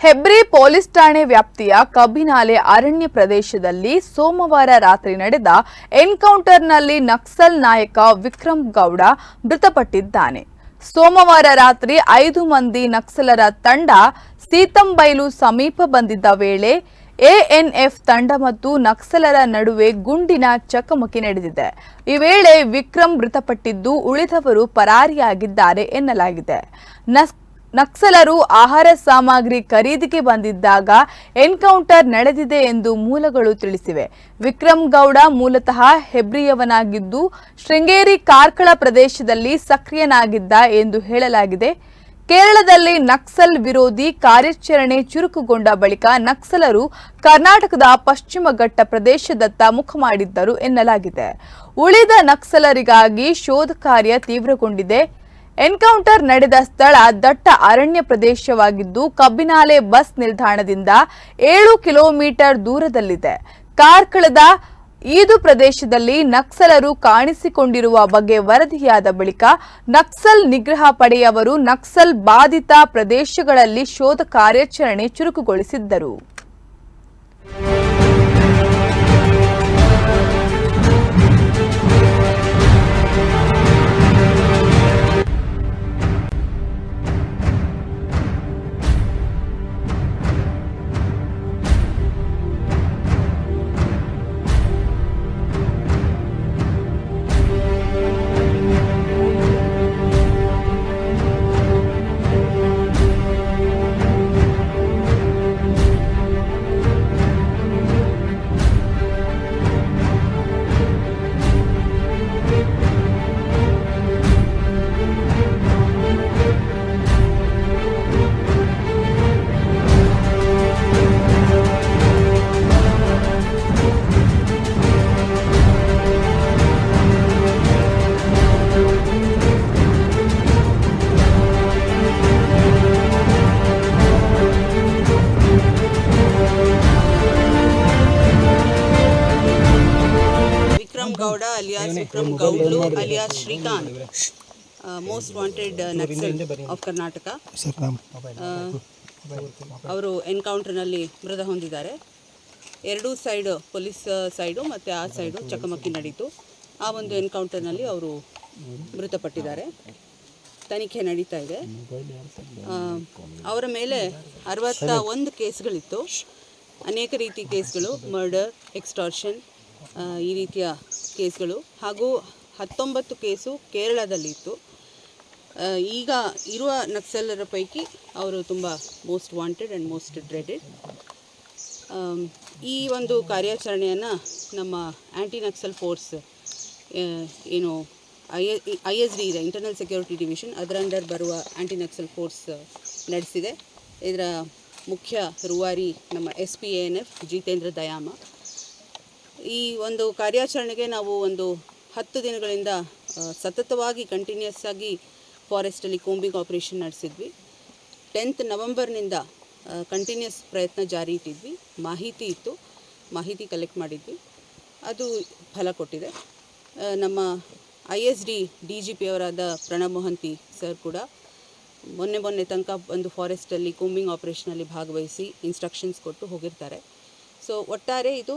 Hebri police ಠಾಣೆ ವ್ಯಾಪ್ತಿಯ ಕಬ್ಬಿನಾಲೆ ಅರಣ್ಯ ಪ್ರದೇಶದಲ್ಲಿ ಸೋಮವಾರ ರಾತ್ರಿ ನಡೆದ ಎನ್ಕೌಂಟರ್ನಲ್ಲಿ ನಕ್ಸಲ್ ನಾಯಕ ವಿಕ್ರಮ್ ಗೌಡ ಮೃತಪಟ್ಟಿದ್ದಾನೆ. ಸೋಮವಾರ ರಾತ್ರಿ ಐದು ಮಂದಿ ನಕ್ಸಲರ ತಂಡ ಸೀತಂಬೈಲು ಸಮೀಪ ಬಂದಿದ್ದ ವೇಳೆ ಎಎನ್ಎಫ್ ತಂಡ ಮತ್ತು ನಕ್ಸಲರ ನಡುವೆ ಗುಂಡಿನ ಚಕಮಕಿ ನಡೆದಿದೆ. ಈ ವೇಳೆ ವಿಕ್ರಮ್ ಮೃತಪಟ್ಟಿದ್ದು ಉಳಿದವರು ಪರಾರಿಯಾಗಿದ್ದಾರೆ ಎನ್ನಲಾಗಿದೆ. ನಕ್ಸಲರು ಆಹಾರ ಸಾಮಗ್ರಿ ಖರೀದಿಗೆ ಬಂದಿದ್ದಾಗ ಎನ್ಕೌಂಟರ್ ನಡೆದಿದೆ ಎಂದು ಮೂಲಗಳು ತಿಳಿಸಿವೆ. ವಿಕ್ರಮ್ ಗೌಡ ಮೂಲತಃ ಹೆಬ್ರಿಯವನಾಗಿದ್ದು, ಶೃಂಗೇರಿ ಕಾರ್ಕಳ ಪ್ರದೇಶದಲ್ಲಿ ಸಕ್ರಿಯನಾಗಿದ್ದ ಎಂದು ಹೇಳಲಾಗಿದೆ. ಕೇರಳದಲ್ಲಿ ನಕ್ಸಲ್ ವಿರೋಧಿ ಕಾರ್ಯಾಚರಣೆ ಚುರುಕುಗೊಂಡ ಬಳಿಕ ನಕ್ಸಲರು ಕರ್ನಾಟಕದ ಪಶ್ಚಿಮ ಘಟ್ಟ ಪ್ರದೇಶದತ್ತ ಮುಖ ಮಾಡಿದ್ದರು ಎನ್ನಲಾಗಿದೆ. ಉಳಿದ ನಕ್ಸಲರಿಗಾಗಿ ಶೋಧ ಕಾರ್ಯ ತೀವ್ರಗೊಂಡಿದೆ. ಎನ್ಕೌಂಟರ್ ನಡೆದ ಸ್ಥಳ ದಟ್ಟ ಅರಣ್ಯ ಪ್ರದೇಶವಾಗಿದ್ದು ಕಬ್ಬಿನಾಲೆ ಬಸ್ ನಿಲ್ದಾಣದಿಂದ ಏಳು ಕಿಲೋಮೀಟರ್ ದೂರದಲ್ಲಿದೆ. ಕಾರ್ಕಳದ ಈದು ಪ್ರದೇಶದಲ್ಲಿ ನಕ್ಸಲರು ಕಾಣಿಸಿಕೊಂಡಿರುವ ಬಗ್ಗೆ ವರದಿಯಾದ ಬಳಿಕ ನಕ್ಸಲ್ ನಿಗ್ರಹ ಪಡೆಯವರು ನಕ್ಸಲ್ ಬಾಧಿತ ಪ್ರದೇಶಗಳಲ್ಲಿ ಶೋಧ ಕಾರ್ಯಾಚರಣೆ ಚುರುಕುಗೊಳಿಸಿದ್ದರು. Alias Vikram alias Srikanth most wanted Naxal of Karnataka. ಅವರು ಎನ್ಕೌಂಟರ್ನಲ್ಲಿ ಮೃತ ಹೊಂದಿದ್ದಾರೆ. ಎರಡೂ ಸೈಡು ಪೊಲೀಸ್ ಸೈಡು ಮತ್ತು ಆ ಸೈಡು ಚಕಮಕಿ ನಡೀತು. ಆ ಒಂದು ಎನ್ಕೌಂಟರ್ನಲ್ಲಿ ಅವರು ಮೃತಪಟ್ಟಿದ್ದಾರೆ. ತನಿಖೆ ನಡೀತಾ ಇದೆ. ಅವರ ಮೇಲೆ ಅರವತ್ತ ಒಂದು ಕೇಸ್ಗಳಿತ್ತು. ಅನೇಕ ರೀತಿ ಕೇಸ್ಗಳು ಮರ್ಡರ್ ಎಕ್ಸ್ಟಾರ್ಷನ್ ಈ ರೀತಿಯ ಕೇಸ್ಗಳು ಹಾಗೂ ಹತ್ತೊಂಬತ್ತು ಕೇಸು ಕೇರಳದಲ್ಲಿತ್ತು. ಈಗ ಇರುವ ನಕ್ಸಲರ ಪೈಕಿ ಅವರು ತುಂಬ most wanted and most dreaded. ಈ ಒಂದು ಕಾರ್ಯಾಚರಣೆಯನ್ನು ನಮ್ಮ ಆ್ಯಂಟಿ ನಕ್ಸಲ್ ಫೋರ್ಸ್ ಏನು, ಐ ಐ ಎಸ್ ಡಿ ಇದೆ, ಇಂಟರ್ನಲ್ ಸೆಕ್ಯೂರಿಟಿ ಡಿವಿಷನ್ ಅದರ ಅಂಡರ್ ಬರುವ ಆ್ಯಂಟಿ ನಕ್ಸಲ್ ಫೋರ್ಸ್ ನಡೆಸಿದೆ. ಇದರ ಮುಖ್ಯ ರೂವಾರಿ ನಮ್ಮ S P N F, Jitendra Dayama. ಈ ಒಂದು ಕಾರ್ಯಾಚರಣೆಗೆ ನಾವು ಒಂದು ಹತ್ತು ದಿನಗಳಿಂದ ಸತತವಾಗಿ ಕಂಟಿನ್ಯೂಸ್ ಆಗಿ ಫಾರೆಸ್ಟಲ್ಲಿ ಕೂಂಬಿಂಗ್ ಆಪರೇಷನ್ ನಡೆಸಿದ್ವಿ. ಟೆಂತ್ ನವೆಂಬರ್ನಿಂದ ಕಂಟಿನ್ಯೂಸ್ ಪ್ರಯತ್ನ ಜಾರಿ ಇಟ್ಟಿದ್ವಿ. ಮಾಹಿತಿ ಇತ್ತು. ಮಾಹಿತಿ ಕಲೆಕ್ಟ್ ಮಾಡಿದ್ವಿ. ಅದು ಫಲ ಕೊಟ್ಟಿದೆ. ನಮ್ಮ I S D D G P ಅವರಾದ Pranab Mohanty sir ಕೂಡ ಮೊನ್ನೆ ಮೊನ್ನೆ ತನಕ ಒಂದು ಫಾರೆಸ್ಟಲ್ಲಿ ಕೂಂಬಿಂಗ್ ಆಪರೇಷನಲ್ಲಿ ಭಾಗವಹಿಸಿ ಇನ್ಸ್ಟ್ರಕ್ಷನ್ಸ್ ಕೊಟ್ಟು ಹೋಗಿರ್ತಾರೆ. ಸೊ ಒಟ್ಟಾರೆ ಇದು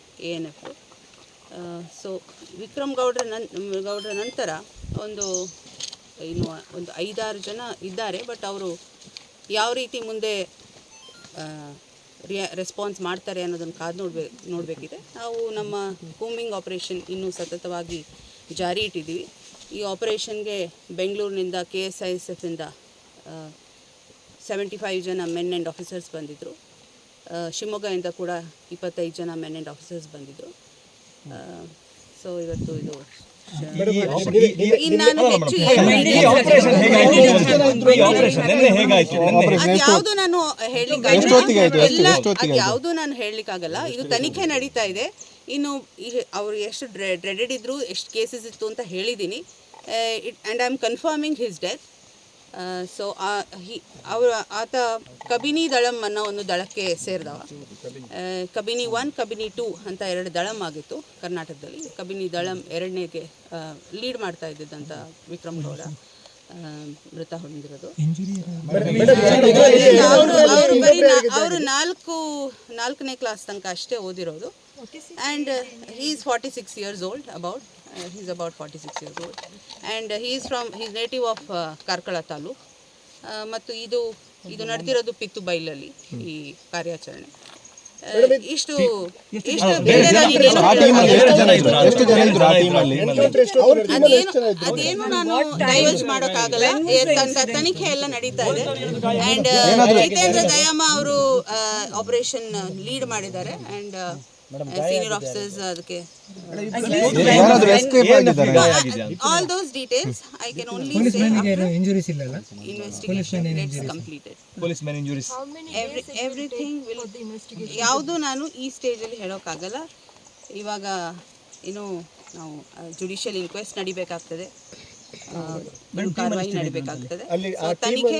A N F so Vikram ಗೌಡ್ರ ನನ್, ಗೌಡ್ರ ನಂತರ ಒಂದು, ಇನ್ನು ಒಂದು ಐದಾರು ಜನ ಇದ್ದಾರೆ ಬಟ್ ಅವರು ಯಾವ ರೀತಿ ಮುಂದೆ ರಿಯಾ ರೆಸ್ಪಾನ್ಸ್ ಮಾಡ್ತಾರೆ ಅನ್ನೋದನ್ನು ಕಾದು ನೋಡ್ಬೇ, ನೋಡಬೇಕಿದೆ. ನಾವು ನಮ್ಮ ಕೂಮಿಂಗ್ ಆಪರೇಷನ್ ಇನ್ನೂ ಸತತವಾಗಿ ಜಾರಿ ಇಟ್ಟಿದ್ದೀವಿ. ಈ ಆಪರೇಷನ್ಗೆ ಬೆಂಗಳೂರಿನಿಂದ ಕೆ ಎಸ್ ಐ ಎಸ್ ಎಫಿಂದ ಸೆವೆಂಟಿ ಫೈವ್ ಜನ ಮೆನ್ ಆ್ಯಂಡ್ ಆಫೀಸರ್ಸ್ ಬಂದಿದ್ದರು ಶಿವಮೊಗ್ಗದಿಂದ ಕೂಡ ಇಪ್ಪತ್ತೈದು ಜನ ಮೆನ್ ಆ್ಯಂಡ್ ಆಫೀಸರ್ಸ್ ಬಂದಿದ್ದರು ಸೊ ಇವತ್ತು ಇದು ಯಾವ್ದು ನಾನು ಹೆಚ್ಚು ಈ ಆಪರೇಷನ್ ಹೇಗಾಯ್ತು ಈ ಆಪರೇಷನ್ ನಿನ್ನೆ ಹೇಗಾಯ್ತು? ನಿನ್ನೆ ಯಾವುದು ನಾನು ಹೇಳಲಿಕ್ಕಾಗಲ್ಲ. ಎಲ್ಲ ಅದು ಯಾವುದು ನಾನು ಹೇಳಲಿಕ್ಕಾಗಲ್ಲ. ಇದು ತನಿಖೆ ನಡೀತಾ ಇದೆ. ಇನ್ನು ಅವ್ರು ಎಷ್ಟು ಡ್ರೆಡೆಡ್ ಇದ್ರು ಎಷ್ಟು ಕೇಸಸ್ ಇತ್ತು ಅಂತ ಹೇಳಿದ್ದೀನಿ. And I am confirming his death so ಅವರು ಆತ ಕಬಿನಿ ದಳಂ ಅನ್ನೋ ಒಂದು ದಳಕ್ಕೆ ಸೇರಿದವ. ಕಬಿನಿ ಒನ್ ಕಬಿನಿ ಟೂ ಅಂತ ಎರಡು ದಳಂ ಆಗಿತ್ತು ಕರ್ನಾಟಕದಲ್ಲಿ. ಕಬಿನಿ ದಳಂ ಎರಡನೇಗೆ ಲೀಡ್ ಮಾಡ್ತಾ ಇದ್ದಿದ್ದಂಥ ವಿಕ್ರಮ್ ಗೌಡ ಮೃತ ಹೊಂದಿರೋದು. ಅವರು ಬರೀ ಅವರು ನಾಲ್ಕು, ನಾಲ್ಕನೇ ಕ್ಲಾಸ್ ತನಕ ಅಷ್ಟೇ ಓದಿರೋದು. And he is forty six years old about he's about forty six years old and he is from his native of Karkala taluk ಮತ್ತು ಇದು ಇದು ನಡೆದಿರೋದು ಪಿತ್ತು ಬೈಲಲ್ಲಿ ಈ ಕಾರ್ಯಾಚರಣೆ. ಇಷ್ಟು ಇಷ್ಟು ಅದೇನು ಅದೇನು ನಾನು ಡೈವರ್ಜ್ ಮಾಡೋಕ್ಕಾಗಲ್ಲ. ತನಿಖೆ ಎಲ್ಲ ನಡೀತಾ ಇದೆ. ಅಂಡ್ ಜಿತೇಂದ್ರ ದಯಾಮ ಅವರು ಆಪರೇಷನ್ ಲೀಡ್ ಮಾಡಿದ್ದಾರೆ. ಅಂಡ್ ಸೀನಿಯರ್ ಆಫೀಸರ್ಸ್ ಅದಕ್ಕೆ. All those details I can only injuries investigation gets completed police man injuries every everything will ಯಾವುದು ನಾನು ಈ ಸ್ಟೇಜಲ್ಲಿ ಹೇಳೋಕ್ಕಾಗಲ್ಲ. ಇವಾಗ ಏನು ನಾವು ಜುಡಿಷಿಯಲ್ ಇನ್ಕ್ವೆಸ್ಟ್ ನಡಿಬೇಕಾಗ್ತದೆ. ಕಾರ್ಯವಾಹಿ ನಡಿಬೇಕಾಗ್ತದೆ. ತನಿಖೆ